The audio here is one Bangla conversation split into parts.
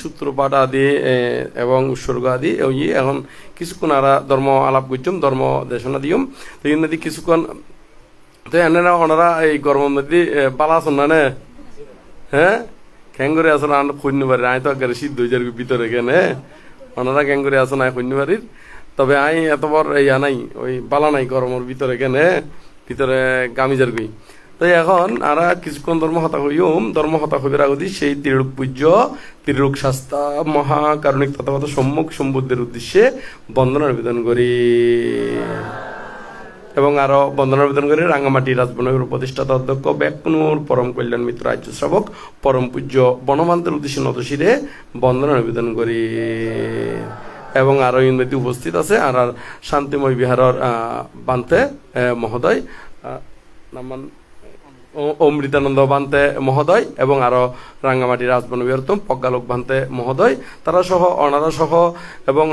সূত্রপাঠ আদি এবং উৎসর্গ আদি ওই এখন কিছুক্ষণ আরা ধর্ম আলাপ করছুম, ধর্ম দেশনা দিয়ম। তো এই নদী কিছুক্ষণ, তো এনারা ওনারা এই গরম নদী বালা আছেন না নে? হ্যাঁ ক্যাঙ্গুরি আসলে আমরা খুঁজতে পারি আমি তো আগে সিদ্ধ হয়ে যার ভিতরে কেন ওনারা ক্যাঙ্গুরি আসে না খুঁজতে পারি তবে আই এত বড় ইয়া নাই, ওই বালা নাই গরমের ভিতরে কেন ভিতরে গামিজার গই। তো এখন আরা কিছুক্ষণ ধর্ম হতা হইম ধর্ম হতা হইবার আগদি সেই ত্রিলোক পূজ্য ত্রিলোক শাস্তা মহাকারণিক তথাগত সম্মুখ সম্বুদ্ধের উদ্দেশ্যে বন্দনা নিবেদন করি। এবং আরও বন্দনা নিবেদন করে রাঙ্গামাটি রাজবনগর প্রতিষ্ঠাতা অধ্যক্ষ ব্যাকুনুর পরম কল্যাণ মিত্র রাজ্য শ্রাবক, পরম পূজ্য বনমান্তের উদ্দেশ্যে নতশিরে বন্দনা নিবেদন করি। এবং আরও ইন্দ্রতি উপস্থিত আছে আর শান্তিময় বিহারের বান্তে মহোদয় নামান অমৃতানন্দ বান্তে মহোদয় এবং আরও রাঙ্গামাটি রাজবন বৃহত্তম প্রজ্ঞালোক বান্তে মহোদয়, তারা সহ অনারা সহ এবং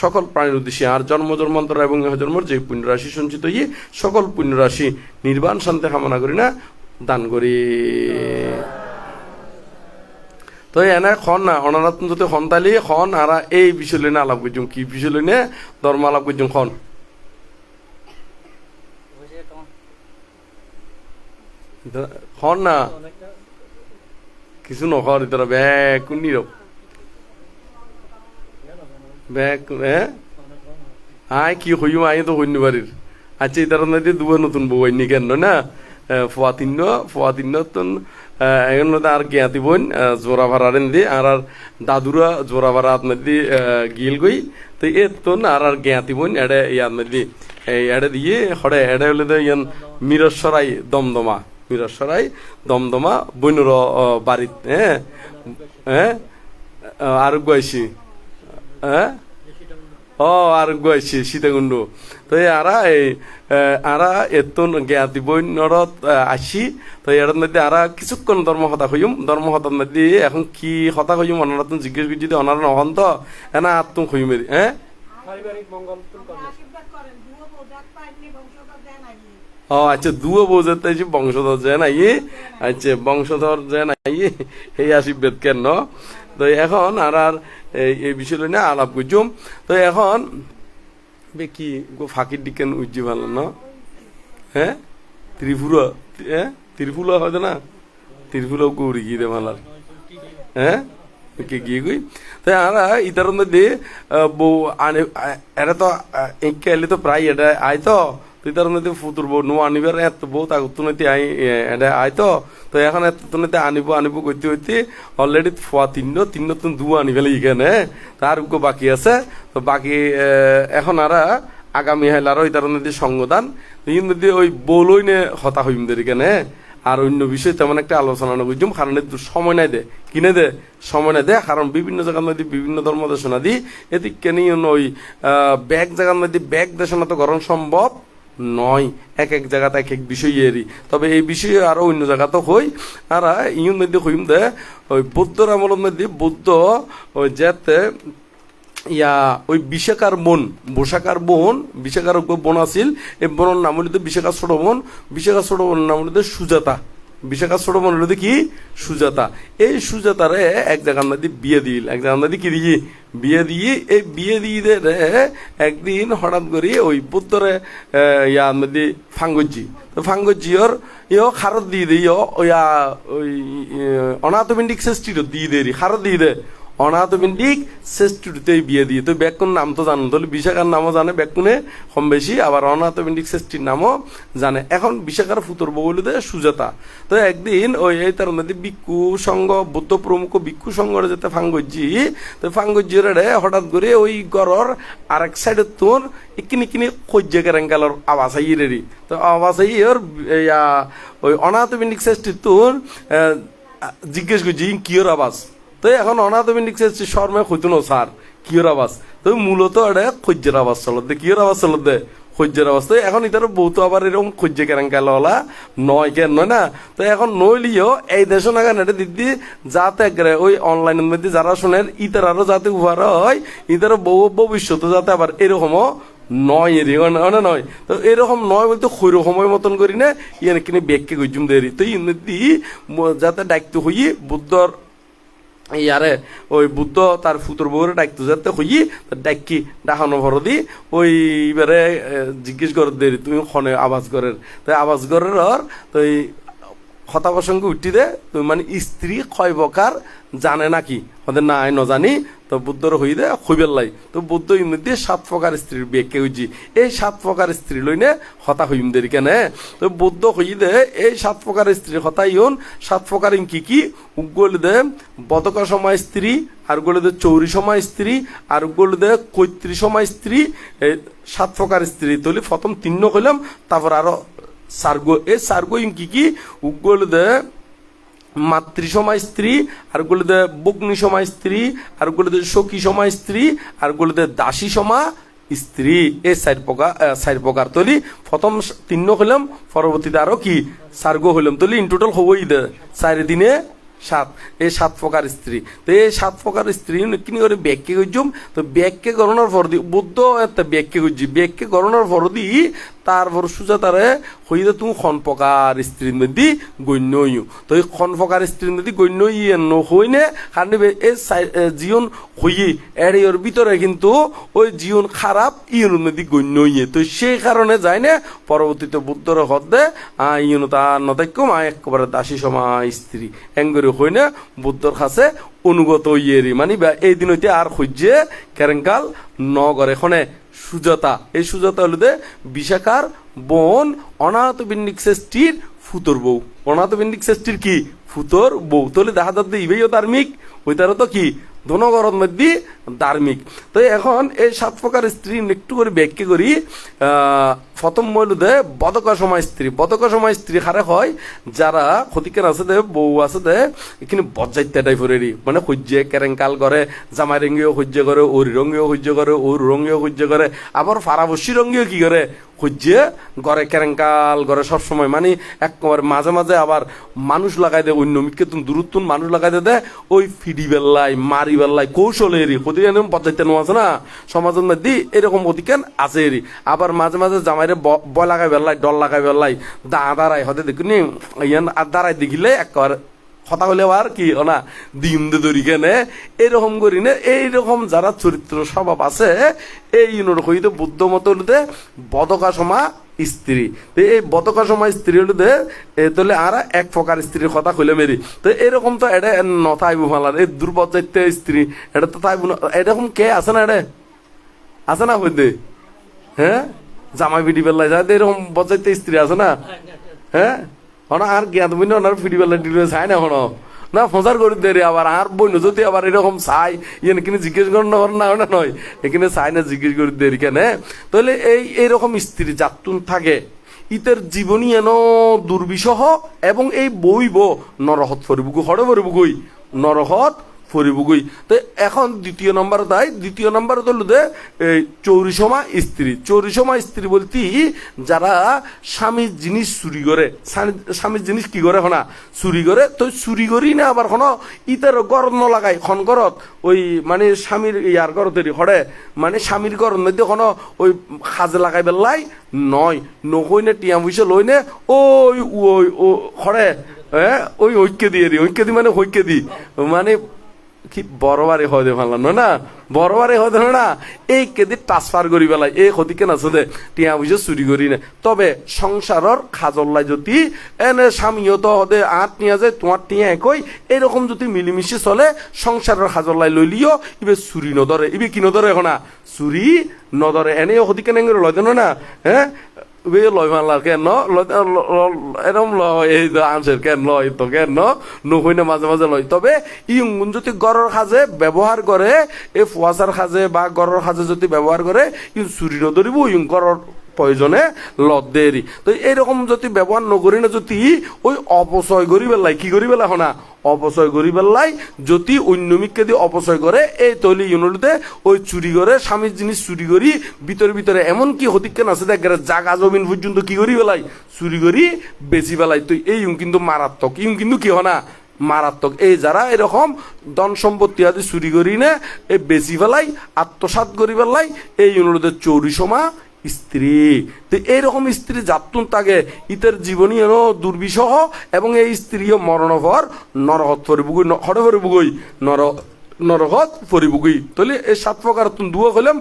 সকল প্রাণীর উদ্দেশ্যে আর জন্ম জন্মান্তর এবং জন্মর যে পুণ্যরাশি সঞ্চিত ইয়ে সকল পুণ্যরাশি নির্বাণ শান্তি কামনা করি না, দান করি। তো এনে খন না, অনারাত্ম যদি সন্তালি খন আর এই বিষয় লইনে আলাপ করছুম কি বিষয় লইনে ধর্ম আলাপ করছুম খন। খন না। কিছু নকর তোরা ব্যাগ কোন নীরব ব্যাগ হ্যাঁ আয়, কি হইম আই তো হইনি বাড়ির। আচ্ছা এটার মধ্যে দুবার নতুন বউ হইনি কেন, না? ফোয়া তিন্ন ফোয়া তিন্ন তন এখন আর জ্ঞাতি বোন জোড়া ভাড়ারেন দি আর আর দাদুরা জোড়া ভাড়া আপনার দি গিল গই। তো এ তন আর আর জ্ঞাতি বোন এডে ইয়ার এই, এডে দিয়ে, হড়ে, এডে হলে তো ইয়ান মিরসরাই দমদমা। মিরসরাই দমদমা বইনুর বাড়িত হ্যাঁ হ্যাঁ আর গাইছি হ্যাঁ ও আর গাইছি সীতাকুণ্ড। তো আরা এই আরা এতন জ্ঞাতি বইনরত আসি, তো এর মধ্যে আরা কিছুক্ষণ ধর্ম হতা হইম ধর্ম হতার মধ্যে এখন কি হতা হইম, অনারাতন জিজ্ঞেস করি, যদি অনারা নহন তো এনা আত্ম হইম হ্যাঁ পারিবারিক মঙ্গল আশীর্বাদ করেন দুয়ো বৌদাত পাইনি বংশধর দেন আগে ও আচ্ছা দুয়ো বোঝার তাই যে বংশধর যে নাই আচ্ছা বংশধর যে নাই এই আশীর্বাদ কেন? তো এখন আর আর এই- বিষয় না আলাপ করছুম তো এখন, বে কি ফাঁকির দিকেন উজ্জি ভালো, না? হ্যাঁ ত্রিপুরা হ্যাঁ ত্রিপুরা হয়তো না? ত্রিপুরা গৌরী গিয়ে ভালার। হ্যাঁ কে গিয়ে গই তাই আমরা ইতার মধ্যে বউ আনে এটা তো এঁকে এলে তো প্রায় এটা আয় তো। তো ইতার মধ্যে ফুতুর বউ নো আনিবার এত বউ তাকে তুনতে আই এ- এটা আয় তো তো এখন এত তুনতে আনিব আনিব করতে হইতে অলরেডি ফোয়া তিন্ন তুন দু আনি ফেলে এখানে তার উগ্র বাকি আছে তো বাকি এখন আর আগামী হেলারও ইতার মধ্যে সঙ্গদান ইন মধ্যে ওই বউলই নে হতা হইম দের এখানে আর অন্য বিষয় তেমন একটা আলোচনা না বুঝুম কারণ এর সময় নাই দে কিনে দে সময় নাই দে কারণ বিভিন্ন জায়গার মধ্যে বিভিন্ন ধর্ম দেশনা দি এদিক কেন ওই ব্যাগ জায়গার মধ্যে ব্যাগ দেশনা তো গরম সম্ভব নয়, এক এক জায়গাতে এক এক বিষয় এরি। তবে এই বিষয়ে আরও অন্য জায়গাতে হই। আর ইউন মধ্যে হইম দে, ওই বৌদ্ধর আমলের মধ্যে বৌদ্ধ, ওই যেতে, ইয়া, ওই বিশাখার বন বসাকার বন, বিশাখার বন বোন আছিল। এই বনের নাম হলিতে বিশাখা ছোট বোন। বিশাখা ছোট বোনের নাম হলিতে সুজাতা। বিশাখা ছোট বোন হলো কি সুজাতা। এই সুজাতারে এক জায়গার মধ্যে বিয়ে দিল। এক জায়গার মধ্যে কি দিয়ে বিয়ে দিয়ে, এই বিয়ে দিয়ে একদিন হঠাৎ করে ওই পুত্তরে ইয়ার মধ্যে ফাঙ্গজি তো ফাঙ্গজিওর ইয় খারত দিয়ে দেয়, ইয়া ওই অনাথমেন্টিক সিস্টির দিয়ে দেরি খারত দিয়ে। দে অনাথমেন্টিক শ্রেষ্ঠীতেই বিয়ে দিয়ে। তো ব্যাকুন নাম তো জানো, তাহলে বিশাখার নামও জানে ব্যাকুনে কম বেশি, আবার অনাথমেন্টিক শ্রেষ্ঠীর নামও জানে। এখন বিশাখার ফুতর বউলিতে সুজাতা। তো একদিন ওই এই তার মধ্যে বিক্ষু সংঘ বুদ্ধ প্রমুখ বিক্ষু সংঘরে যেতে ফাঙ্গজি তো ফাঙ্গজির হঠাৎ করে ওই গড়র আরেক সাইডে তোর ইকিনি কিনি খোঁজে কেরেঙ্গালর আওয়াজ আই রেডি তো আওয়াজ আই ওর, ইয়া, ওই অনাথমেন্টিক শ্রেষ্ঠীর তোর জিজ্ঞেস করছি কিয়র আওয়াজ? তো এখন অনাথমেন্টিক শ্রেষ্ঠী শর্মে হইতো না স্যার। কিয়র আওয়াজ? তো মূলত এটা খোঁজের আওয়াজ চলত দে কিয়র আওয়াজ চলত দে? খোঁজের আওয়াজ। তো এখন ইতার বহুত আবার এরকম খোঁজে কেরাঙ্কালা নয় কেন, নয় না? তো এখন নইলিও এই দেশ নাগান এটা দিদি? যাতে একবারে ওই অনলাইনের মধ্যে যারা শোনেন ইতার আরও যাতে উহার হয়, ইতার বহু ভবিষ্যতে যাতে আবার এরকমও নয় এরি না নয়? তো এরকম নয় বলতে খৈর সময় মতন করি না ইয়ান কিনে ব্যাগকে গজুম দেরি। তো ইন্দি যাতে দায়িত্ব হই বুদ্ধর ইয়ারে ওই বুদ্ধ তার ফুতর বউরে ডাকতে যেতে হই ডাকি ডাকানো ভর দি, ওই এবারে জিজ্ঞেস কর দেরি, তুমি খনে আওয়াজ করের তাই আওয়াজ করের ওর তো কথা প্রসঙ্গে উঠি দে তুমি মানে স্ত্রী কয় বকার জানে নাকি? ওদের না আয় নজানি, তো বুদ্ধর হই দে খুবের লাই তো বুদ্ধ ইমধ্যে সাত প্রকার স্ত্রীর বেকে হইছি এই সাত প্রকার স্ত্রী লইনে হতা হইম দেরি কেনে। তো বুদ্ধ হই দে, এই সাত প্রকার স্ত্রীর হতা ইউন সাত প্রকার কি কি? উগল দে, বদক সময় স্ত্রী, আরগুলো দে চৌরি সময় স্ত্রী, আরগুলো দে কৈত্রী সময় স্ত্রী সাত প্রকার স্ত্রী। তলি প্রথম তিন কইলাম, তারপর আরও সার্গো এই সার্গো ইন কি কি উগল দে মাতৃ সময় স্ত্রী আর গুলোতে বগ্নি সময় স্ত্রী আর গুলোতে সখী সময় স্ত্রী আর গুলোতে দাসী সময় স্ত্রী এই চার প্রকার চার প্রকার তলি প্রথম তিন হইলাম পরবর্তীতে আরও কি সার্গ হইলাম তলি ইন টোটাল হবই দে চারি দিনে সাত এই সাত প্রকার স্ত্রী। তো এই সাত প্রকার স্ত্রী কিনি করে ব্যাখ্যা করছুম তো ব্যাখ্যা করণের পর দি বুদ্ধ একটা ব্যাখ্যা করছি ব্যাখ্যা করণের পর দি তারপর সুজা তারে হইতে তুমি খন প্রকার স্ত্রীর মধ্যে গণ্য হইও। তো এই খন প্রকার স্ত্রীর মধ্যে গণ্য ইয়ে নহইনে কারণ এই জীবন হইয়ে এর ভিতরে কিন্তু ওই জীবন খারাপ ইয়ন মধ্যে গণ্য ইয়ে তো সেই কারণে যায় না পরবর্তীতে বুদ্ধর হদ্দে ইয়ন তার নতাক্যম আ, একেবারে দাসী সময় স্ত্রী। এঙ্গরি হই না বুদ্ধর কাছে অনুগত ইয়েরি মানে এই দিন হইতে আর সহ্যে কেরেঙ্কাল নগর এখানে সুজাতা। এই সুজাতা হলো বিশাখার বোন অনাথ বিন্দিক শ্রেষ্ঠীর ফুতর বউ। অনাথ বিন্দিক শ্রেষ্ঠীর কি? ফুতর বউ। তাহলে দেখা যাচ্ছে ইবেও তার মিক। ওই তারা তো কি? ধনগরত মধ্যে ধার্মিক। তো এখন এই সাত প্রকার স্ত্রী একটু করে ব্যাখ্যা করি। প্রথম মইল দে বদক সময় স্ত্রী। বদক সময় স্ত্রী হারে হয়? যারা ক্ষতিকার আছে দে বউ আছে দে এখানে বজ্জাইতে টাইপেরই মানে সহ্যে কেরেঙ্কাল করে, জামাই রঙ্গিও সহ্য করে ওর রঙ্গিও সহ্য করে, ওর রঙ্গিও সহ্য করে, আবার ফারাবসি রঙ্গিও কি করে? সহ্যে গড়ে কেরেঙ্কাল গড়ে সবসময় মানে একেবারে মাঝে মাঝে আবার মানুষ লাগাই দেয়, অন্য মিকে তুমি দূরত্ব মানুষ লাগাই দে ওই ফিডি বেল্লাই মারি বেল্লাই কৌশল এরি, ক্ষতি পর্যায়তে নো আছে না? সমাজের মধ্যে এরকম অধিকার আছে এরি। আবার মাঝে মাঝে জামাইরে বয় লাগাই বেল্লাই ডল লাগাই বেল্লাই দা দাঁড়াই হতে দেখুনি আর দাঁড়াই দেখিলে একেবারে কথা হলে আর কি না? দিন দে দড়ি কেনে, এরকম করি না, এইরকম যারা চরিত্র স্বভাব আছে, এই ইউনোর হইতে বুদ্ধ মত হইতে বদকা সমা স্ত্রী। তো এই বদকা সময় স্ত্রী হইতে এ তাহলে আর এক প্রকার স্ত্রীর কথা কইলে মেরি। তো এরকম তো এটা নথাইব মালার, এই দুর্বজাইতে স্ত্রী এটা তো তাইব এরকম কে আছে না এটা আছে না হইতে? হ্যাঁ? জামাই বিডি বেলায় যায়, এরকম বজাইতে স্ত্রী আছে না? হ্যাঁ? হন, আর জ্ঞান তুমি ওনার ফিডি বেলা দিলে চাই না, হন। না ফসার করি দে রে আবার আর বই যদি আবার এরকম চাই। ইয়ে কিনে জিজ্ঞেস করেন না না না, নয়। এখানে চাই না, জিজ্ঞেস করি দে কেন? তাহলে এই, এইরকম স্ত্রী যাতুন থাকে। ইতের জীবনী এন দুর্বিষহ, এবং এই বইব নরহত ফরিবুকু হরে ফরিবুকুই নরহত ফরিবুকুই তো এখন দ্বিতীয় নম্বর তাই, দ্বিতীয় নম্বর হলো এই চৌরিসমা স্ত্রী। চৌরিসমা স্ত্রী বলতে যারা স্বামীর জিনিস চুরি করে, স্বামী- স্বামীর জিনিস কি করে হনা? চুরি করে, তো চুরি করি না আবার কোনো ইতার গরত নলাগাই খন গরত ওই মানে স্বামীর ইয়ার গরতেরই হরে মানে স্বামীর গরত মধ্যে কোনো ওই সাজ লাগাই বেলাই নয় নকই নে টিয়া পয়সা লই নে, ওই ওই, ও হরে হ্যাঁ ওই ঐক্য দিয়ে দি ঐক্য দি মানে ঐক্য দি মানে কি বড়বারে হয় দে ভালো না? বড়বারে হয় না? এই কেদি ট্রান্সফার করি পেলাই এই ক্ষতি কেন আছে দে টিয়া বুঝে চুরি করি না। তবে সংসারর খাজল্লাই যদি এনে স্বামীও তো হদে আট নিয়া যায় তোমার টিয়া একই এরকম যদি মিলিমিশি চলে সংসারের খাজল্লাই লইলিও ইবে চুরি নধরে ইবে কি নধরে এখন না চুরি নধরে এনে ক্ষতি কেন লয় দেন না? হ্যাঁ বে লয় মানলার কেন এরম লয় এই যে আনসার কেন লয় তো কেন নহই না মাঝে মাঝে লয় তবে যদি গড়ের সাজে ব্যবহার করে এই ফুয়াশার সাজে বা গড়ের সাজে যদি ব্যবহার করে ইউ চুরি নদরিব ইং গড়ের প্রয়োজনে লত দেরি তো এইরকম যদি ব্যবহার নকরি না যদি ওই অপচয় করি পেলাই কি করি পেলাই শোনা? অপচয় করি পেলাই যদি অন্যমিককে দিয়ে অপচয় করে এই তৈলি ইউনিটে ওই চুরি করে স্বামীর জিনিস চুরি করি ভিতরে ভিতরে এমন কি হতিকেন আছে দেখ জাগা জমিন পর্যন্ত কি করি পেলাই চুরি করি বেশি পেলাই তো এই কিন্তু মারাত্মক ইউং কিন্তু কি হনা মারাত্মক এই যারা এরকম ধন সম্পত্তি আদি চুরি করি না, এই বেশি ফেলাই আত্মসাত করি পেলাই এই ইউনিটে চৌরি সমা স্ত্রী। তো এইরকম স্ত্রী যাতুন তাকে। ইতের জীবনী এনো দুর্বিষহ এবং এই স্ত্রীও মরণভর নরহত ফরিবুগুই হরে ফরিবুগুই নর নরহত ফরিবুগুই তাহলে এই সাত প্রকার দুয়া হলাম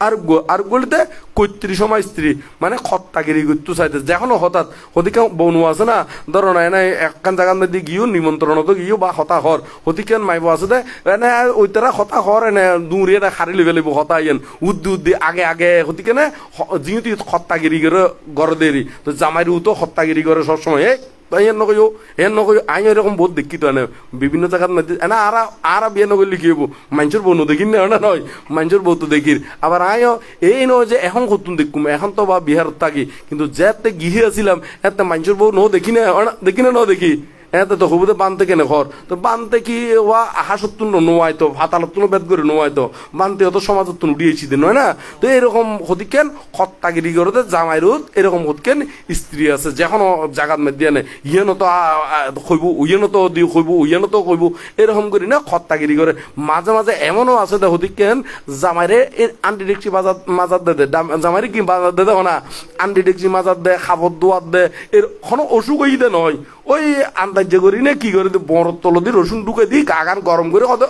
আর গো- আর বলিতে কৈত্রী সময় স্ত্রী। মানে খত্তাগিরি গুত্তু চাইতে। যখনও হঠাৎ, হতিকে বনু আছে না ধরো না এনে একখান জায়গার মধ্যে গিয়েও নিমন্ত্রণত গিয়েও বা হতা হর হতিকেন মাইব আছে দে। এনে ওই তারা হতা হর এনে দূরে এটা খারি লিবে লিব হতা ইয়েন। উদ্দি উদ্দি, আগে আগে, হতিকে নে যিহেতু খত্তাগিরি করে গড় দেরি তো জামাইরু তো খত্তাগিরি করে সবসময়, এই এর নকইও এর নকইও আই এরকম বহুত দেখি তো বিভিন্ন জায়গার না এনে আরা আরা বিয়ে নকইলে লিখি হব মানুষের বউ দেখিন না না নয় মানুষের বউ তো দেখির আবার আইও, এই নয় যে এখন কতুন দেখুম, এখন তো বা বিহার থাকি। কিন্তু যেতে গিয়ে আসিলাম এতে মানুষের বউ ন দেখি না দেখি না ন দেখি এতে তো হবুতে বানতে কেনে ঘর। তো বানতে কি ওয়া আহা সত্তুন নোয়াই তো ভাতালত্তুন বেদ করে নোয়াই তো। বানতে অত সমাজত্তুন উড়িয়েছি দিন নয় না? তো এরকম হতিকেন খত্তাগিরি করতে জামাইরুত এরকম হতকেন স্ত্রী আছে। যখন জাগাত মধ্যে আনে ইয়েন তো কইব উইয়েন তো দি কইব উইয়েন তো কইব এরকম করি না খত্তাগিরি করে। মাঝে মাঝে এমনও আছে দে হতিকেন জামাইরে আন্টি ডেকচি বাজার মাজার দে দে। জামাইরে কি বাজার দে দেখো না? আন্টি ডেকচি মাজার দে খাবর দোয়ার দে। এর কোনো অসুখ হই দে নয়। ওই আন্দাজ্য করি না, কি করে? বড় তল দিয়ে রসুন ঢুকে দিই গাগান গরম করে কত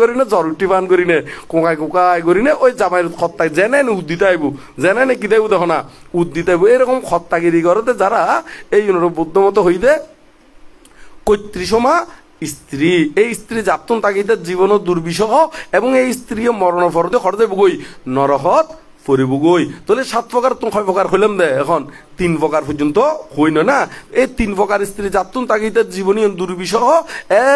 করি না জ্বর উঠি পান করি না কোকাই কোকাই করি না, ওই জামাই খত্তাই জেনে না উদ্দিত আইব জেনে না, কি দেব দেখো না উদ্দিত আইব, এরকম খত্তাগিরি করতে যারা এই বুদ্ধমত হইতে কৈত্রিসমা স্ত্রী, এই স্ত্রী যাতন তাগিতে জীবন দুর্বিষহ, এবং এই স্ত্রী মরণ ফরতে খরচে বগই, নরহত ফরিবগই তাহলে সাত প্রকার তুমি কয় প্রকার হইলাম দে এখন। তিন প্রকার পর্যন্ত হইন না এই তিন প্রকার স্ত্রী যাতুন তাকে ইতার জীবনী দুর্বিষহ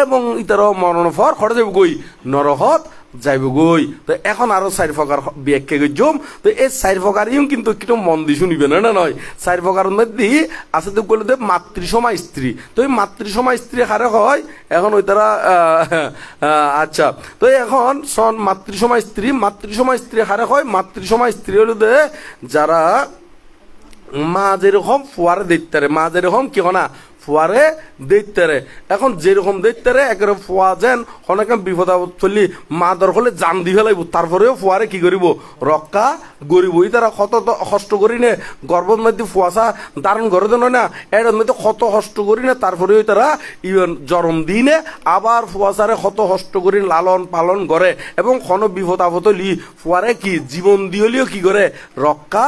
এবং ইতার মরণ ফর খরচ গই নরহত যাইব গই তো এখন আরও চার প্রকার ব্যাখ্যা গজ্জম তো এই চার প্রকার ইম কিন্তু একটু মন দি শুনিবে, না না নয় চার প্রকার মধ্যে আছে তো বলে মাতৃসমা স্ত্রী তো এই মাতৃসমা স্ত্রী হারে হয়, এখন ওই তারা আচ্ছা। তো এখন সন মাতৃসমা স্ত্রী মাতৃসমা স্ত্রী হারে হয়, মাতৃসমা স্ত্রী হলো দে যারা মা যেরকম ফুয়ারে দেখতে মা যেরকম কি না ফুয়ারে দেখতে এখন যেরকম দেখতে একেবারে ফুয়া যেন অনেক বিপদ আপদ চলি মা দর হলে জান দি ফেলাইব, তারপরেও ফুয়ারে কি করিব? রক্ষা গরিব এই তারা কত কষ্ট করি নে, গর্ভর মধ্যে ফুয়াশা দারুণ ঘরে দেন না এর মধ্যে কত কষ্ট করি না, তারপরেও তারা ইভেন জরম দিনে আবার ফুয়াশারে কত কষ্ট করি লালন পালন করে। এবং কোন বিপদ আপদ লি ফুয়ারে কি? জীবন দিয়েলিও কি করে? রক্ষা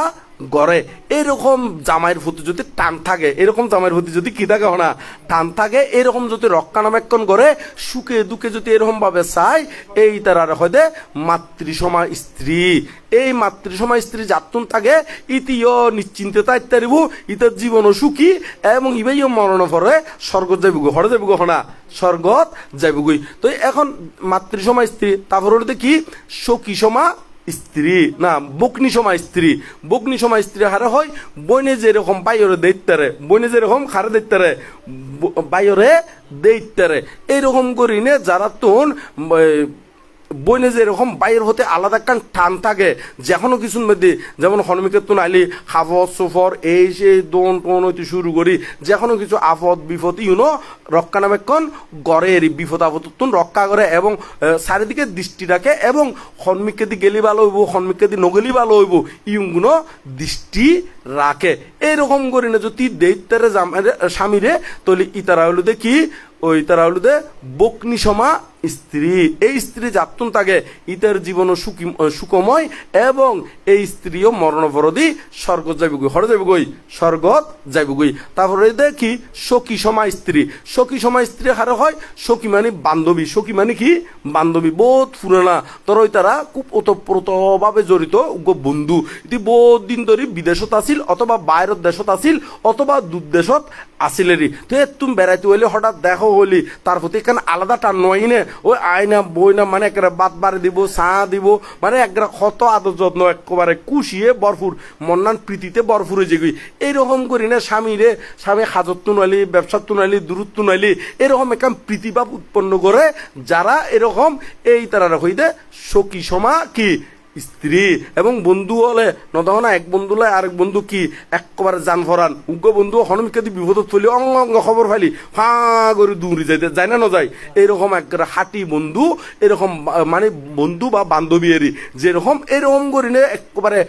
গড়ে, এরকম জামাইয়ের প্রতি যদি টান থাকে, এরকম জামাইয়ের প্রতি যদি কি থাকে না টান থাকে, এরকম যদি রক্ষণাবেক্ষণ করে, সুখে দুঃখে যদি এরকম ভাবে চায়, এই তার হয়তো মাতৃসমা স্ত্রী। এই মাতৃসমা স্ত্রী যাতুন থাকে ইতিও নিশ্চিন্তে তাইতারিব ইতার জীবনও সুখী, এবং ইবাইও মরণ পরে স্বর্গ যাইব হরে যাইব না স্বর্গত যাইবগই। তো এখন মাতৃসমা স্ত্রী, তারপর কি? সখী সমা স্ত্রী, না, বকনি সময় স্ত্রী। বকনি সময় স্ত্রী হারে হয়, বইনে যেরকম বাইরে দেখতারে বইনে যেরকম হারে দেখতারে বাইরে দেখতারে এইরকম করি যারা তোন বইনে যে এরকম বাইর হতে আলাদা একটা টান থাকে যেকোনো কিছুর মধ্যে যেমন হনমিকের তুন আইলি হাফত সুফর এই সেই দোন, টোন হইতে শুরু করি যেকোনো কিছু আফত বিপদ ইউনো রক্ষণাবেক্ষণ গড়ের বিপদ আপদ রক্ষা করে এবং চারিদিকে দৃষ্টি রাখে এবং সন্মুখে দি গেলি ভালো হইব সন্মুখে দি নগেলি ভালো হইব ইউগুলো দৃষ্টি রাখে। এইরকম করি না, যদি দৈত্যের স্বামীরে তলি ইতারা হইল দেখি ওই তারা হলো দে বকনি সমা স্ত্রী, এই স্ত্রী যাতুন তাকে ইতার জীবন সুখী সুখময় এবং এই স্ত্রীও মরণপরদি স্বর্গ যাইবগই হরে যাইবগই স্বর্গত যাইবগই তারপরে দেখি সখী সমা স্ত্রী। সখী সমা স্ত্রী হারে হয় সখী মানে বান্ধবী। সখী মানে কি? বান্ধবী বহুত পুরানা। ওই তারা খুব ওতপ্রোতভাবে জড়িত বন্ধু। ইতি বহুত দিন ধরে বিদেশত আছিল অথবা বাইরের দেশত আছিল অথবা দূর দেশত আসিলেরই তো তুমি বেড়াইতে হইলে হঠাৎ দেখো হলি তার প্রতি এখানে আলাদা টান নয় ওই আয়না বই না মানে একটা বাদ বাড়ি দিব চা দিব মানে একটা কত আদর যত্ন একেবারে কুশিয়ে বরফুর মন্নান প্রীতিতে বরফুরে যেগুই এইরকম করি না স্বামী রে স্বামী হাজত তুনালি ব্যবসার তুনালি দূরত্ব তুনালি এরকম একদম প্রীতিভাব উৎপন্ন করে যারা এরকম এই তারা হইতে সমা কি স্ত্রী এবং বন্ধু হলে নতহনা এক বন্ধু লয় আরেক বন্ধু কি? একবারে জান ফরান উগ্র বন্ধু হনমিকাদি বিপদত ফেলি, অঙ্গ অঙ্গ খবর ফাইলি ফা করে দূরে যাইতে যায় না না যায় এরকম এক হাঁটি বন্ধু এরকম মানে বন্ধু বা বান্ধবী এরি যেরকম এরকম করিনে একবারে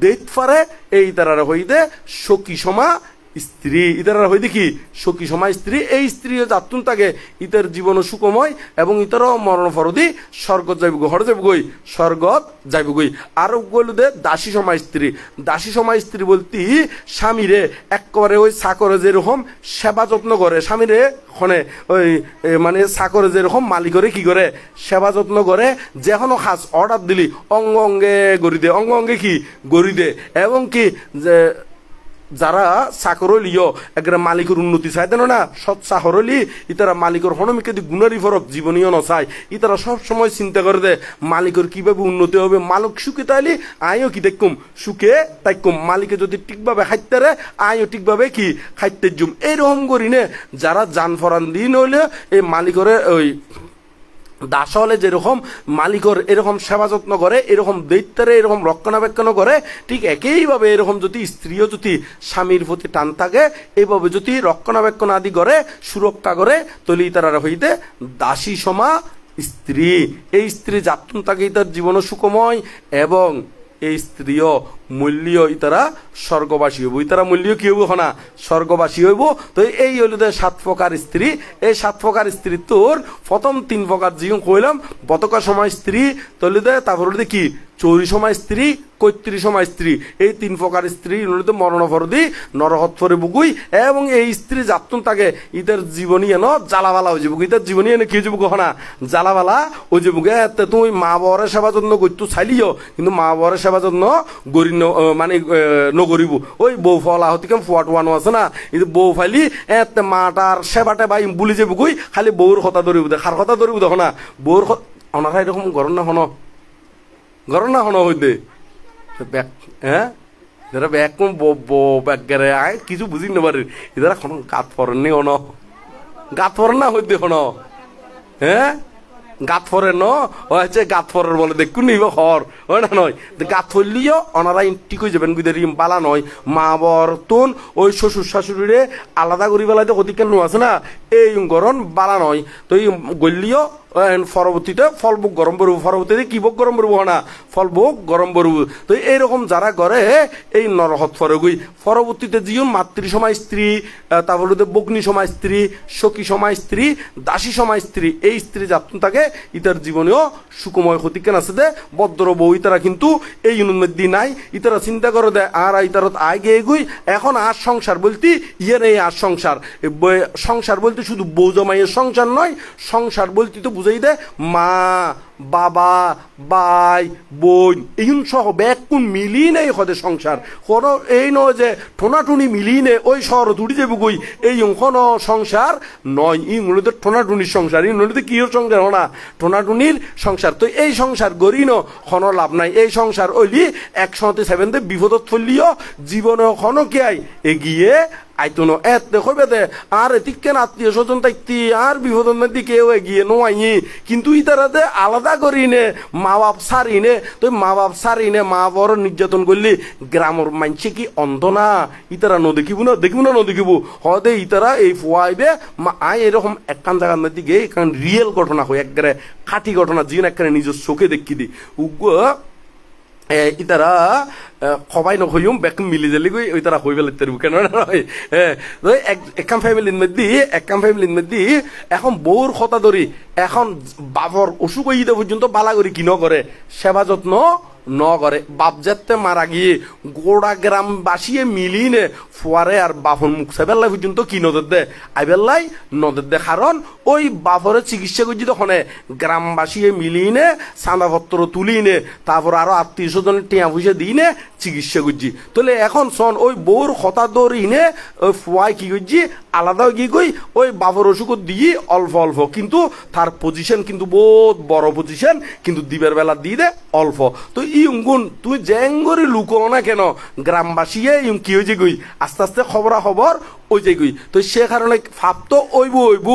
ডেট ফারে এই তারার হইতে সখী সমা স্ত্রী ইতার হইতে কি সখী সময় স্ত্রী, এই স্ত্রী যাতুন তাকে ইতার জীবন সুখময় এবং ইতারও মরণ ফরদি, স্বর্গত যাইব গই হরে যাইব গই স্বর্গত যাইব গই আর গইল দে, দাসী সময় স্ত্রী। দাসী সময় স্ত্রী বলতি, স্বামীরে একেবারে ওই চাকরে যেরকম সেবা যত্ন করে, স্বামীরে খনে ওই মানে চাকরে যেরকম মালিকরে কি করে, সেবা যত্ন করে যেকোনো খাস অর্ডার দিলি অঙ্গ অঙ্গে গড়ি দে। অঙ্গ অঙ্গে কি? গড়ি দে। এবং কি, যে যারা চাকরলিও একরা মালিকের উন্নতি চাই দেন না সৎ চাকরলি ইতারা মালিকের হনমিকে দি গুণারি ফরক জীবনীয় নচায়। ইতারা সব সময় চিন্তা করে দে মালিকের কীভাবে উন্নতি হবে, মালিক সুখে তাইলি আইও কি দেখুম সুখে তাইকুম মালিকে যদি ঠিকভাবে খাইতে রে আইও ঠিকভাবে কি খাইতে জুম। এইরকম করি নে যারা যান ফরান দিন হইলে এই মালিকের ওই দাস হলে যেরকম মালিকর এরকম সেবা যত্ন করে, এরকম দৈত্যরে এরকম রক্ষণাবেক্ষণ করে, ঠিক একইভাবে এরকম যদি স্ত্রীও যদি স্বামীর প্রতি টান থাকে, এইভাবে যদি রক্ষণাবেক্ষণ আদি করে, সুরক্ষা করে তলি তারা হইতে দাসী সমা স্ত্রী। এই স্ত্রী যাত্রন থাকে তার জীবন সুকময় এবং এই স্ত্রীয় মূল্য ইতারা স্বর্গবাসী হইব। ইতারা মূল্য কি হইব হনা? স্বর্গবাসী হইব। তো এই হইল যে সাত প্রকার স্ত্রী। এই সাত প্রকার স্ত্রী তোর প্রথম তিন প্রকার জিও কইলাম। বতকা সময় স্ত্রী তৈলি দে তারপর কি? চৌরি সময় স্ত্রী, কৈত্রী সময় স্ত্রী। এই তিন প্রকার স্ত্রী নলিত মরণফরদি নরহৎফরে বুকুই এবং এই স্ত্রী যাতুন তাকে ইতার জীবনী এনো, জ্বালাবালা হয়ে যাব ইতার জীবনী এনে কি যাব হনা? জ্বালাবালা হয়ে যাব এতে তুমি মা বরের সেবা যত্ন করতো চাইলিও কিন্তু মা বরের সেবা যত্ন গরি মানে নগরিব ওই বউ ফলা হতে কেমন ফুয়াট ওয়ানো আছে না। কিন্তু বউ ফাইলি এতে মাটার সেবাটা বাই বুলি যাব কই খালি বউর কথা ধরিব দে খার কথা ধরিব দেখো না বউর অনারা এরকম গরম না হন? গরম না হন হইতে? ব্যাক হ্যাঁ? যারা ব্যাক কোন ব্যাক গেরে আয় কিছু বুঝি না পারে এদারা কোনো গাত পরেন নি হন? গাত পরেন না হইতে হন? হ্যাঁ? গাত ফরে ন? ও হচ্ছে গাত ফরের বলে দেখুন নিব খর। হয় না নয়? গাত ফরলিও ওনারা ঠিক হয়ে যাবেন গুদের ইম বালা নয়। মা বর তুন ওই শ্বশুর শাশুড়িরে আলাদা করি বেলাতে অধিকার নো আছে না? এই গরম বালা নয়। তো এই গল্লিও পরবর্তীতে ফল বুক গরম করব পরবর্তীতে কি বুক গরম করব না? ফল বুক গরম করব তো এইরকম যারা করে, এই নরহত ফরগুই। পরবর্তীতে যিও মাতৃ সময় স্ত্রী তারপর বগ্নি সময় স্ত্রী, সখী সময় স্ত্রী, দাসী সময় স্ত্রী, এই স্ত্রী যাতন থাকে ইতার জীবনেও সুকুময় ক্ষতিকেন আছে দে। বদ্র বউ ইতারা কিন্তু এই মধ্যে নাই। ইতারা চিন্তা করে দে, আর ইতারত আগে এগুই, এখন আর সংসার বলতে, ইয়ের এই আর সংসার। সংসার বলতে শুধু বউ জমাইয়ের সংসার নয়, সংসার বলতে তো বুঝাই দে মা, বাবা বাই বোন এইন সহ ব্যাকুন মিলি নেই হদে সংসার। কোনো এই নয় যে ঠোনাটুনি মিলি নে ওই শহর তুড়ি যাব গই এই কোনো সংসার নয়। ইংলিতে ঠোনাটুনির সংসার ইংলিতে কি সংসার হনা? ঠোনাটুনির সংসার। তো এই সংসার গড়ি ন কোনো লাভ নাই। এই সংসার ওইলি একসাথে সেভেনতে বিপদত ফলিও, জীবনে কোনো কে এগিয়ে আইতো ন এত দেখো বেদে আর এতিক আত্মীয় স্বজন তাইতি আর বিপদন নদী কেউ এগিয়ে নোয়াই কিন্তু ইতারাতে আলাদা করি নে মা বাপ সারি নে তো মা বাপ সারি নে মা বড় নির্যাতন করলি গ্রামের মানছে কি অন্ধ না ইতারা ন দেখিব না দেখিব না ন দেখিব হদে ইতারা এই ফুয়াইবে মা আই এরকম একখান জায়গার মধ্যে গিয়ে এখান রিয়েল ঘটনা হয় একবারে খাঁটি ঘটনা যিনি একখানে নিজের চোখে দেখি দি উগ্র ইতারা সবাই নহইম বেক মিলি জালি গই ওই তারা হই ফেলে তেরু কেন নয় একাম ফ্যামিলির মধ্যে, একাম ফ্যামিলির মধ্যে এখন বউর কথা ধরি এখন বাবর অসুখ হইতে পর্যন্ত বালা করি কি ন করে সেবা যত্ন ন বাপজাতে মারা গিয়ে গোড়া গ্রাম বাসিয়ে মিলিনে ফুয়ারে আর বাফন মুখ সেবেল্লাই পর্যন্ত কি নদের দে? আইবেল্লাই নদের দে। কারণ ওই বাফরে চিকিৎসা করছি তখন গ্রামবাসিয়ে মিলিনে চাঁদাপত্র তুলিনে, তারপর আরও আত্মীয় স্বজন টিয়া পয়সা দিনে চিকিৎসা করছি। তাহলে এখন শোন, ওই বউর হতা দৌড়িনে ওই ফুয়াই কি করছি, আলাদা কি কই ওই বাপর অসুখ দিয়ে অল্প অল্প। কিন্তু তার পজিশন কিন্তু বহুত বড় পজিশন কিন্তু দিবের বেলা দিয়ে দে, অল্প। তো ইউগুন তুই জেঙ্গরি লুকো না কেন? গ্রামবাসী ইউং কি হয়েছে গই আস্তে আস্তে খবরা খবর ওই যে গুই তো সে কারণে ফাপ তো ওইব ওইব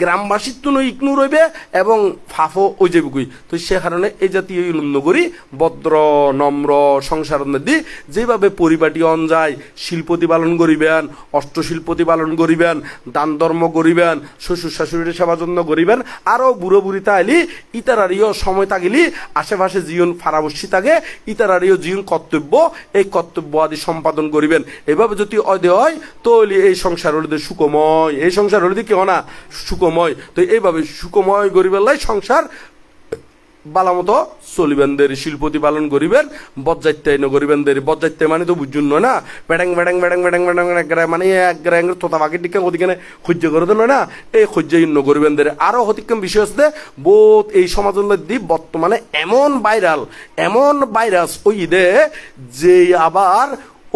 গ্রামবাসীর তো নই ইকনু রইবে এবং ফাফও ওই যাবে তো সে কারণে এই জাতীয় নগরী ভদ্র, নম্র, সংসার দি যেভাবে পরিপাটি অঞ্জায় শিল্পতি পালন করিবেন, অষ্টশিল্পতি পালন করিবেন দান ধর্ম করিবেন শ্বশুর শাশুড়ির সেবা যত্ন করিবেন, আরও বুড়ো বুড়ি তাইলি ইতারারিও সময় থাকিলি আশেপাশে জীবন ফারাবসী থাকে ইতারারিও জীবন কর্তব্য, এই কর্তব্য আদি সম্পাদন করিবেন। এভাবে যদি অদে হয় তাহলে এই সংসার হলিতে সুকময় এই সংসার হলিতে কেউ না সুকময় তো এইভাবে সুকময় করিবেলাই সংসার বালামতো চলিবেন দেরি শিল্পতি পালন করিবেন বজ্জাইতে ন করিবেন দেরি বজ্জাইতে মানে তো বুঝুন নয় না? বেডাং বেডাং বেডাং বেডাং বেডাং একগ্রায় মানে এক গ্রায় তোতা বাকির দিকে ওদিকে সহ্য করে দেন না। এই সহ্য ইন্ন করিবেন দেরি আরও হতিকম বিষয় আছে বোধ এই সমাজের মধ্যে বর্তমানে এমন ভাইরাল, এমন ভাইরাস ওই দে যে আবার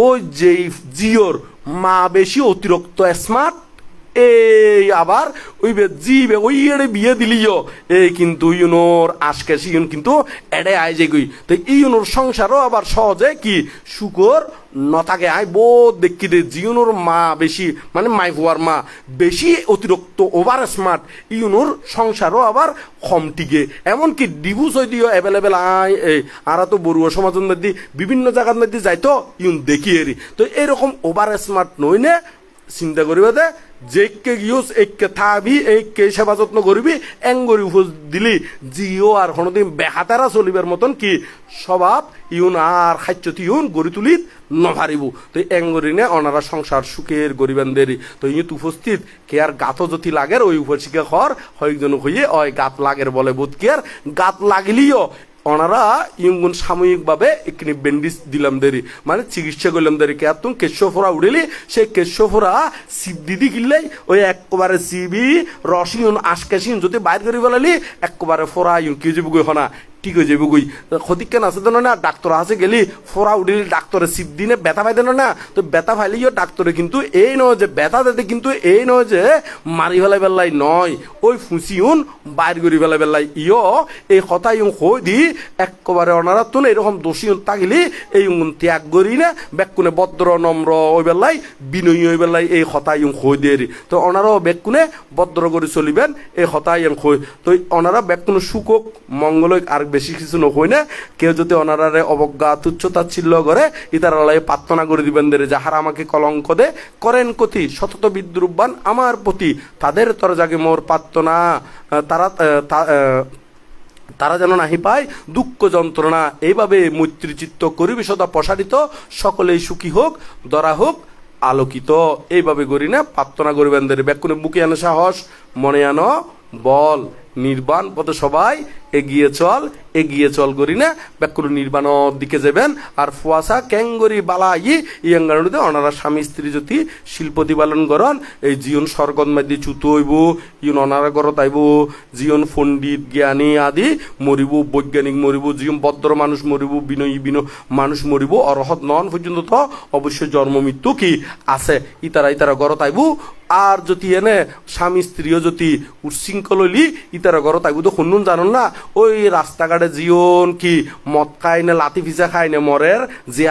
ওই যেই জিওর মা বেশি অতিরিক্ত স্মার্ট এই আবার ওই বে জিবে ওই এড়ে বিয়ে দিলিও। এই কিন্তু ইউনোর আজকে ইউন কিন্তু এড়ে আয় যে গই। তো ইউনোর সংসারও আবার সহজে কি? শুকর নথাকে আয় বোধ দেখি দে। জিউনোর মা বেশি মানে মাই ফুয়ার মা, বেশি অতিরিক্ত ওভার স্মার্ট ইউনোর সংসারও আবার কম টিকে। এমনকি ডিভোর্স হয়ে দিও অ্যাভেলেবেল আয়। এই, আরা তো বড়ুয়া সমাজের মধ্যে, বিভিন্ন জায়গার মধ্যে যাইতো, ইউন দেখি এরি। তো এরকম ওভার স্মার্ট নই চিন্তা করিবা দে যেকে গিয়েছ একে থাবি একে সেবা যত্ন করবি, এঙ্গরি উপোস দিলি। জিও আর কোনোদিন বেহাতারা চলিবার মতন কি? স্বভাব, ইউন আর খাদ্যতি ইউন গড়ি তুলিত নভারিব। তো এঙ্গরি নে অনারা সংসার সুখের গরিবান দেরি। তো ইউত উপস্থিত, কে আর গাত যদি লাগের, ওই উপসিকে খর হয়েকজন হইয়ে ওই গাত লাগের বলে বোধ কে আর? গাত লাগিলিও ওনারা ইমগুন সাময়িকভাবে একটি ব্যান্ডিজ দিলাম দেরি। মানে চিকিৎসা করলাম দেরি। কে তুমি কেশফোরা উড়িলি সেই কেশফোরা দিদি কিনলেই ওই একবারে সিবি রসিউন আশকাশিউন যদি বাইর করে ফেলালি একবারে ফোরা ইউন কি হনা। ঠিক হয়ে যাবে গই ক্ষতি কেন আছে দেন না? ডাক্তার আছে গেলি ফোরা উঠিলি ডাক্তারে সিপ দিনে ব্যথা পাই দেন না? তো ব্যথা পাইলিও ডাক্তারে কিন্তু এই নয় যে ব্যথা দিতে কিন্তু এই নয় যে মারি ফেলাই পেলাই নয়। ওই ফুসিউন বাইর করে ফেলাই পেলাই ইয়, এই কথা ইউন হই দি একবারে অনারা তো এরকম দোষী তাগিলি এই ত্যাগ করি না বেকুনে ভদ্র নম্র ওই বেলাই বিনয়ী ওই বেলাই এই কথা ইউন হই দিয়ে তো অনারাও বেকুনে ভদ্র করে চলিবেন, এই কথা ইয়ং হই তো অনারা বেকুনে সুখক মঙ্গলক আর বেশি কিছু নকই না। কেউ যদি অনারারে অবজ্ঞা তুচ্ছ তাচ্ছিল্য করে, ইতার আলাই প্রার্থনা করে দিবেন দেরে যাহারা আমাকে কলঙ্ক দে। করেন কথি সতত বিদ্রুপবান আমার প্রতি। তাদের তর জাগে মোর প্রার্থনা তারা তারা যেন নাহি পায় দুঃখ যন্ত্রণা। এইভাবে মৈত্রীচিত্ত করিবে সদা প্রসারিত। সকলেই সুখী হোক, দরা হোক, আলোকিত। এইভাবে করি না, প্রার্থনা করিবেন দের। ব্যাকুনে বুকে আনো সাহস, মনে আনো বল। নির্বাণ পথে সবাই এগিয়ে চল এগিয়ে চল করি না। ব্যাকুল নির্বাণর দিকে যাবেন। আর ফুয়াশা, ক্যাঙ্গরি বালা ই ইয়াঙ্গানুতে অনারা স্বামী, স্ত্রী যদি শিল্পতি পালন করন। এই জীবন স্বর্গত মাধ্যমে চুত হইব ইউন অনারা গরত আইব জীবন পণ্ডিত, জ্ঞানী আদি মরিব, বৈজ্ঞানিক মরিব জীবন ভদ্র মানুষ মরিব, বিনয়ী বিন মানুষ মরিব অরহত নন পর্যন্ত তো অবশ্যই জন্ম, মৃত্যু কি আছে। ইতারা ইতারা গরত আইব আর যদি এনে স্বামী স্ত্রীও যদি উচ্ছৃঙ্খল হইলি ইতারা ঘর তাই তো শুনুন জানুন না? ওই রাস্তাঘাটে জিওন কি, মদ খাই না লাতি ফিসা খাই না মরের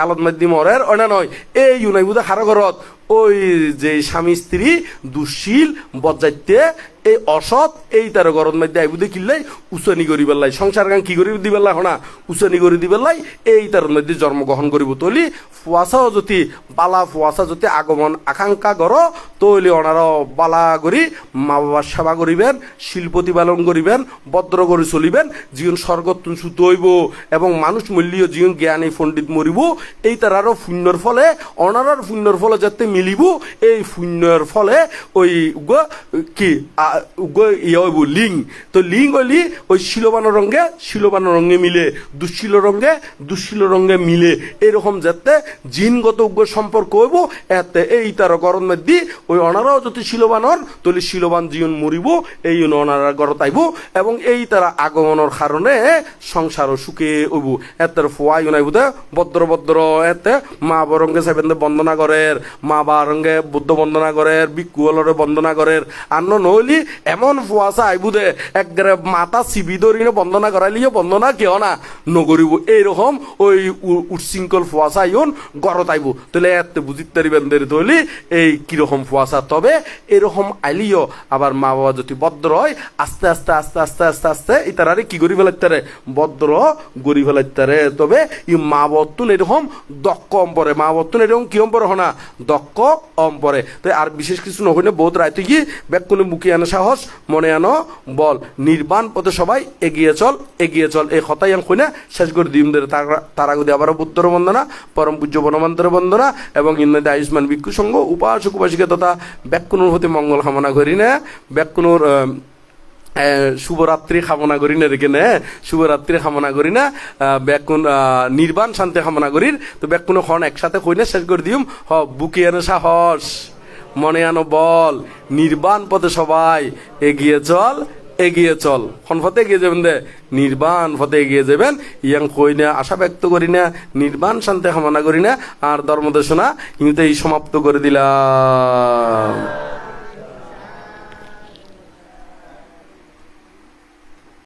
আলত মাধ্যমে মরের অনে নয় এই ইউনাইবুদা খারো ঘরত ওই যে স্বামী স্ত্রী দুশীল বজ্জাইতে এই অসৎ, এই তার গরম মধ্যে আইবুদে কিনলাই উচানি করি পেলাই সংসার গান কি করি দি পেলাই হনা? উচানি করে দি পেলাই এই তার মধ্যে জন্মগ্রহণ করিব তলি। ফুয়াশাও যদি, বালা ফুয়াশা যদি আগমন আকাঙ্ক্ষা কর তৈলি ওনারা বালা করি মা বাবার সেবা করিবেন, শিল্পতি পালন করিবেন, ভদ্র করে চলিবেন, জীবন স্বর্গতুন সুত হইব, এবং মানুষ মূল্যীয় জীবন জ্ঞানী পণ্ডিত মরিব। এই তার আরও শূন্যর ফলে অনারার শূন্যর ফলে যাতে মিলিব, এই শূন্যর ফলে ওই কি ইয়ে লিং তো লিং হইলি ওই শিলবান রঙে শিলবান রঙে মিলে, দুশিল রঙে দুশিল রঙে মিলে। এরকম যাতে জিনগত উগ্র সম্পর্ক হইব, এতে এই তার গরম দি ওই অনারাও যদি শিলবানর তলি শিলবান জীবন মরিব, এই অনারা গরত আইব, এবং এই তারা আগমনের কারণে সংসার সুখে হইব। এতের ফুয়াই নাইব দে ভদ্র ভদ্র এতে মা বরঙ্গে সাইবেন্দে বন্দনা করের, মা বারঙ্গে বুদ্ধ বন্দনা করের বিকুয়ালরে বন্দনা করের। আন্ন নইলি এমন ফুয়াশা আইবু দে একবারে মাথা চিবি ধরি না বন্দনা করাইলিও বন্দনা কেউ না? নগরিব এইরকম ওই উচ্ছৃঙ্খল ফুয়াশা আইন গরত আইব তাহলে এত বুঝিতে পারিবেন দেরি তৈলি এই কীরকম ফুয়াশা তবে এরকম আইলিও আবার মা বাবা যদি ভদ্র হয়, আস্তে আস্তে আস্তে আস্তে আস্তে আস্তে ইতারারে কি করি ফেলাইতারে ভদ্র গড়ি ফেলাইতারে তবে ই মা বর্তুন এরকম দক্ষ অম্পরে মা বর্তুন এরকম কি অম্পরে হনা দক্ষ অম্পরে তো আর বিশেষ কিছু নহইলে বহুত রাইতে কি ব্যাক কোনো মুখে আনো সাহস মনে আনো, বল। নির্বাণ পথে সবাই এগিয়ে চল এগিয়ে চল। এই কথাই আমি কইনা, শেষ করে দিম দের তারা গদি আবারও বুদ্ধর বন্দনা, পরম পূজ্য বনমন্ত্র বন্দনা, এবং ইন্দ্র আয়ুষ্মান ভিক্ষু সংঘ, উপাসক তথা ব্যাকুনুর হতে মঙ্গল কামনা করি না। ব্যাকুনুর শুভরাত্রি কামনা করি না রেখে নে। শুভরাত্রি কামনা করি না। ব্যাকুন নির্বাণ শান্তি কামনা করি তো ব্যাকুন খন একসাথে কই না, শেষ করে দিম। হ বুকে আনো সাহস। মনে আনো বল, নির্বাণ পথে সবাই এগিয়ে চল এগিয়ে চল। কোন পথে এগিয়ে যাবেন দে? নির্বাণ পথে এগিয়ে যাবেন। ইয়াং কই না, আশা ব্যক্ত করি না, নির্বাণ শান্তি কামনা করি না, আর ধর্মদেশনা কিন্তু এই সমাপ্ত করে দিলাম।